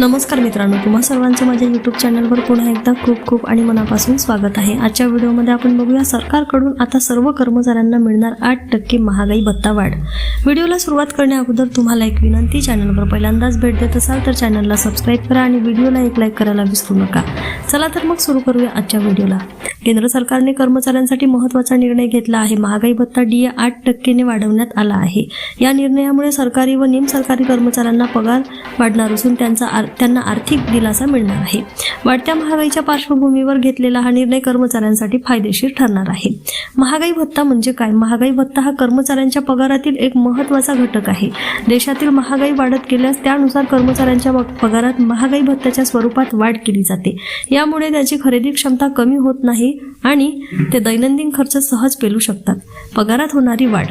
नमस्कार मित्रांनो तुम्हा सर्वांचं माझ्या यूट्यूब चॅनलवर पुन्हा एकदा खूप खूप आणि मनापासून स्वागत आहे. आजच्या व्हिडिओमध्ये आपण बघूया सरकारकडून आता सर्व कर्मचाऱ्यांना मिळणार आठ टक्के महागाई भत्ता वाढ. व्हिडिओला सुरुवात करण्या अगोदर तुम्हाला एक विनंती चॅनलवर पहिल्यांदाच भेट देत असाल तर चॅनलला सबस्क्राईब करा आणि व्हिडिओला एक लाईक करायला विसरू नका. चला तर मग सुरू करूया आजच्या व्हिडिओला. केंद्र सरकारने कर्मचाऱ्यांसाठी महत्त्वाचा निर्णय घेतला आहे. महागाई भत्ता डी आठ टक्केने वाढवण्यात आला आहे. या निर्णयामुळे सरकारी व निमसरकारी कर्मचाऱ्यांना पगार वाढणार असून त्यांचा आर- त्यांना आर्थिक दिलासा मिळणार आहे. वाढत्या महागाईच्या पार्श्वभूमीवर घेतलेला हा निर्णय कर्मचाऱ्यांसाठी फायदेशीर ठरणार आहे. महागाई भत्ता म्हणजे काय? महागाई भत्ता हा कर्मचाऱ्यांच्या पगारातील एक महत्त्वाचा घटक आहे. देशातील महागाई वाढत गेल्यास त्यानुसार कर्मचाऱ्यांच्या पगारात महागाई भत्त्याच्या स्वरूपात वाढ केली जाते. यामुळे त्याची खरेदी क्षमता कमी होत नाही आणि ते दैनंदिन खर्च सहज पेलू शकतात. पगारात होणारी वाढ.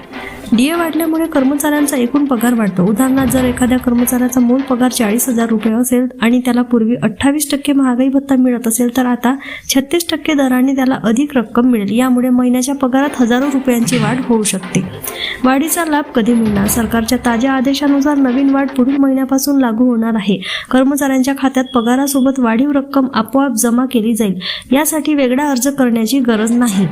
डीए वाढल्यामुळे कर्मचाऱ्यांचा एकूण पगार वाढतो. उदाहरणार्थ जर एखाद्या कर्मचाऱ्याचा मूळ पगार चाळीस हजार रुपये असेल आणि त्याला पूर्वी अठ्ठावीस टक्के महागाई भत्ता मिळत असेल तर आता छत्तीस टक्के दराने त्याला अधिक रक्कम मिळेल. यामुळे महिन्याच्या पगारात हजारो रुपयांची वाढ होऊ शकते. वाढीचा लाभ कधी मिळणार? सरकारच्या ताज्या आदेशानुसार नवीन वाढ पुढील महिन्यापासून लागू होणार आहे. कर्मचाऱ्यांच्या खात्यात पगारासोबत वाढीव रक्कम आपोआप जमा केली जाईल. यासाठी वेगळा अर्ज करण्याची गरज नाही.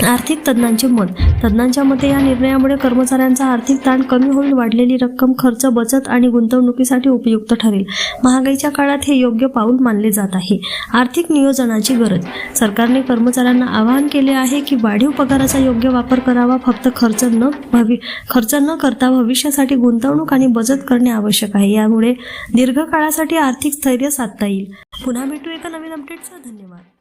आर्थिक तज्ज्ञांचे मत. तज्ज्ञांच्या मते या निर्णयामुळे कर्मचाऱ्यांचा आर्थिक ताण कमी होईल वाढलेली रक्कम खर्च बचत आणि गुंतवणुकीसाठी उपयुक्त ठरेल. महागाईच्या काळात हे योग्य पाऊल मानले जात आहे. आर्थिक नियोजनाची गरज. सरकारने कर्मचाऱ्यांना आवाहन केले आहे की वाढीव पगाराचा योग्य वापर करावा फक्त खर्च न भवि खर्च न करता भविष्यासाठी गुंतवणूक आणि बचत करणे आवश्यक आहे. यामुळे दीर्घकाळासाठी आर्थिक स्थैर्य साधता येईल. पुन्हा भेटू एका नवीन अपडेटचा धन्यवाद.